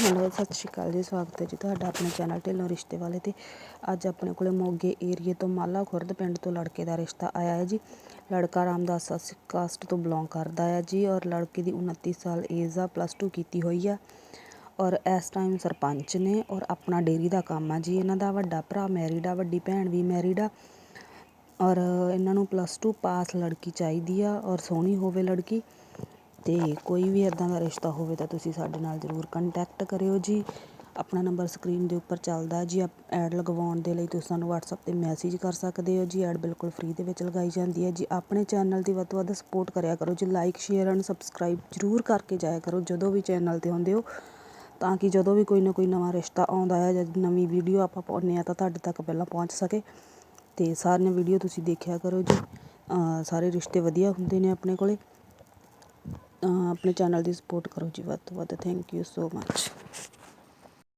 Hello, ਸਤਿ ਸ਼੍ਰੀ ਅਕਾਲ ਜੀ, ਸਵਾਗਤ ਹੈ ਜੀ ਤੁਹਾਡਾ ਆਪਣੇ ਚੈਨਲ ਢਿੱਲੋਂ ਰਿਸ਼ਤੇ ਵਾਲੇ ਤੇ। ਅੱਜ ਆਪਣੇ ਕੋਲੇ ਮੋਗੇ ਏਰੀਏ ਤੋਂ ਮਾਲਾ ਖੁਰਦ ਪਿੰਡ ਤੋਂ ਲੜਕੇ ਦਾ ਰਿਸ਼ਤਾ ਆਇਆ ਹੈ ਜੀ। ਲੜਕਾ ਰਾਮਦਾਸਾ ਸਿੱਖ ਕਾਸਟ ਤੋਂ ਬਿਲੋਂਗ ਕਰਦਾ ਹੈ ਜੀ ਔਰ ਲੜਕੇ ਦੀ 29 ਸਾਲ ਏਜ ਆ ਪਲੱਸ 2 ਕੀਤੀ ਹੋਈ ਆ। ਔਰ ਇਸ ਟਾਈਮ ਸਰਪੰਚ ਨੇ ਔਰ ਆਪਣਾ ਡੇਰੀ ਦਾ ਕੰਮ ਆ ਜੀ। ਇਹਨਾਂ ਦਾ ਵੱਡਾ ਭਰਾ ਮੈਰਿਡ ਆ, ਵੱਡੀ ਭੈਣ ਵੀ ਮੈਰਿਡ ਆ। ਔਰ ਇਹਨਾਂ ਨੂੰ ਪਲੱਸ 2 ਪਾਸ ਲੜਕੀ ਚਾਹੀਦੀ ਆ ਔਰ ਸੋਹਣੀ ਹੋਵੇ ਲੜਕੀ। ਅਤੇ ਕੋਈ ਵੀ ਇੱਦਾਂ ਦਾ ਰਿਸ਼ਤਾ ਹੋਵੇ ਤਾਂ ਤੁਸੀਂ ਸਾਡੇ ਨਾਲ ਜ਼ਰੂਰ ਕੰਟੈਕਟ ਕਰਿਓ ਜੀ। ਆਪਣਾ ਨੰਬਰ ਸਕਰੀਨ ਦੇ ਉੱਪਰ ਚੱਲਦਾ ਹੈ ਜੀ ਐਡ ਲਗਵਾਉਣ ਦੇ ਲਈ ਤੁਸੀਂ ਸਾਨੂੰ ਵਟਸਐਪ ਤੇ ਮੈਸੇਜ ਕਰ ਸਕਦੇ ਹੋ ਜੀ। ਐਡ ਬਿਲਕੁਲ ਫ੍ਰੀ ਦੇ ਵਿੱਚ ਲਗਾਈ ਜਾਂਦੀ ਹੈ ਜੀ। ਆਪਣੇ ਚੈਨਲ ਦੀ ਵੱਧ ਤੋਂ ਵੱਧ ਸਪੋਰਟ ਕਰਿਆ ਕਰੋ ਜੀ। ਲਾਈਕ ਸ਼ੇਅਰ ਐਂਡ ਸਬਸਕ੍ਰਾਈਬ ਜ਼ਰੂਰ ਕਰਕੇ ਜਾਇਆ ਕਰੋ ਜਦੋਂ ਵੀ ਚੈਨਲ ਤੇ ਹੁੰਦੇ ਹੋ। ਤਾਂ ਕਿ ਜਦੋਂ ਵੀ ਕੋਈ ਨਾ ਕੋਈ ਨਵਾਂ ਰਿਸ਼ਤਾ ਆਉਂਦਾ ਹੈ ਜਾਂ ਨਵੀਂ ਵੀਡੀਓ ਆਪਾਂ ਪਾਉਂਦੇ ਆ ਤਾਂ ਤੁਹਾਡੇ ਤੱਕ ਪਹਿਲਾਂ ਪਹੁੰਚ ਸਕੇ। ਤੇ ਸਾਰੀਆਂ ਵੀਡੀਓ ਤੁਸੀਂ ਦੇਖਿਆ ਕਰੋ ਜੀ। ਸਾਰੇ ਰਿਸ਼ਤੇ ਵਧੀਆ ਹੁੰਦੇ ਨੇ ਆਪਣੇ ਕੋਲੇ। ਆਪਣੇ ਚੈਨਲ ਦੀ ਸਪੋਰਟ ਕਰੋ ਜੀ ਵੱਧ ਤੋਂ ਵੱਧ ਥੈਂਕ ਯੂ ਸੋ ਮੱਚ